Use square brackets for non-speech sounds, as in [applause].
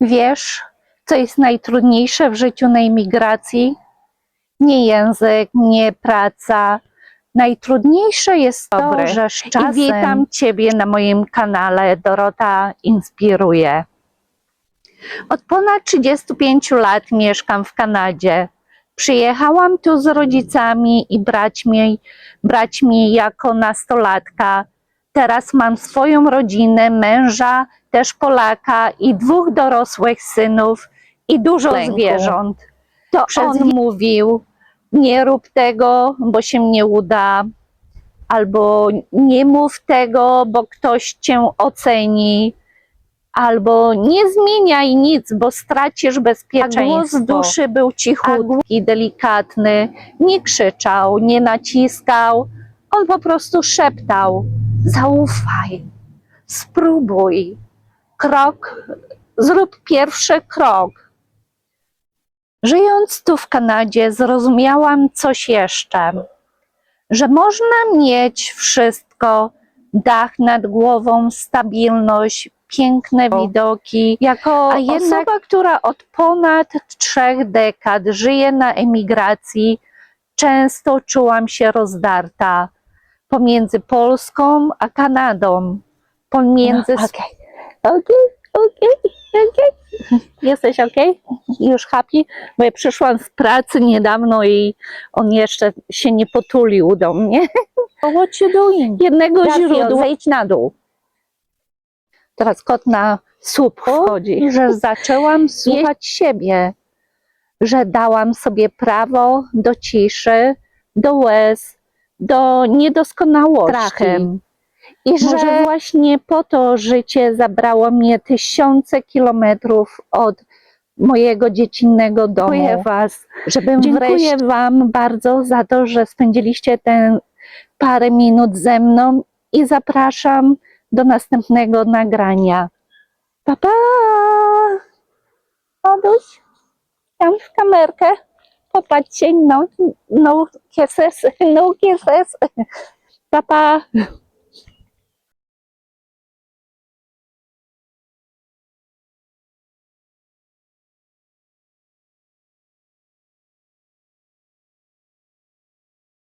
Wiesz, co jest najtrudniejsze w życiu na imigracji? Nie język, nie praca. Najtrudniejsze jest to, Dobre. że z czasem... I witam Ciebie na moim kanale Dorota Inspiruje. Od ponad 35 lat mieszkam w Kanadzie. Przyjechałam tu z rodzicami i braćmi, braćmi jako nastolatka. Teraz mam swoją rodzinę, męża, też Polaka i dwóch dorosłych synów i dużo Lęku. zwierząt. To Przez on mówił, nie rób tego, bo się nie uda, albo nie mów tego, bo ktoś cię oceni, albo nie zmieniaj nic, bo stracisz bezpieczeństwo. Głos z duszy był cichutki, delikatny, nie krzyczał, nie naciskał, on po prostu szeptał: zaufaj, spróbuj, krok, zrób pierwszy krok. Żyjąc tu w Kanadzie, zrozumiałam coś jeszcze, że można mieć wszystko, dach nad głową, stabilność, piękne widoki. jako jednak osoba, która od ponad trzech dekad żyje na emigracji, często czułam się rozdarta pomiędzy Polską a Kanadą, pomiędzy No, Okej, okej, okej, okej. Jesteś ok? Już happy? Bo ja przyszłam z pracy niedawno i on jeszcze się nie potulił do mnie. What you doing? Jednego Rafio, źródła. zejdź na dół. Teraz kot na słup wchodzi. Że zaczęłam [laughs] słuchać siebie. Że dałam sobie prawo do ciszy, do łez, do niedoskonałości. Strachem. I że Może właśnie po to życie zabrało mnie tysiące kilometrów od mojego dziecinnego domu. Dziękuję Was, żebym Dziękuję Dziękuję Wam bardzo za to, że spędziliście te parę minut ze mną i zapraszam do następnego nagrania. Pa, pa! Oduś, tam w kamerkę. Popatrzcie, no, no kisses, no kisses. Pa, pa.